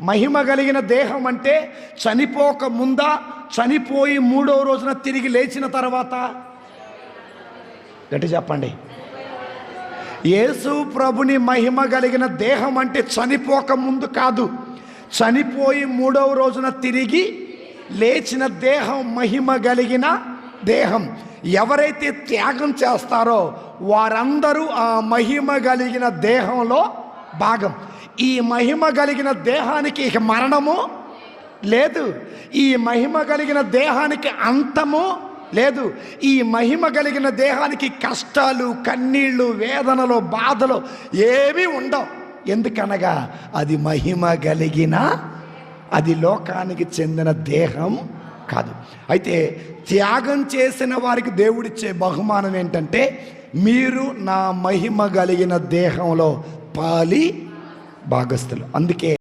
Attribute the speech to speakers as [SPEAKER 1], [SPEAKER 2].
[SPEAKER 1] మహిమ కలిగిన దేహం అంటే చనిపోక ముందా చనిపోయి మూడో రోజున తిరిగి లేచిన తర్వాత? గట్టి చెప్పండి. యేసు ప్రభుని మహిమ కలిగిన దేహం అంటే చనిపోక ముందు కాదు చనిపోయి మూడవ రోజున తిరిగి లేచిన దేహం మహిమ కలిగిన దేహం. ఎవరైతే త్యాగం చేస్తారో వారందరూ ఆ మహిమ కలిగిన దేహంలో భాగం. ఈ మహిమ కలిగిన దేహానికి ఇక మరణము లేదు. ఈ మహిమ కలిగిన దేహానికి అంతము లేదు. ఈ మహిమ కలిగిన దేహానికి కష్టాలు కన్నీళ్ళు వేదనలు బాధలు ఏమీ ఉండవు. ఎందుకనగా అది మహిమ కలిగిన అది లోకానికి చెందిన దేహం కాదు. అయితే త్యాగం చేసిన వారికి దేవుడిచ్చే బహుమానం ఏంటంటే మీరు నా మహిమ కలిగిన దేహంలో పాలి భాగస్థులు. అందుకే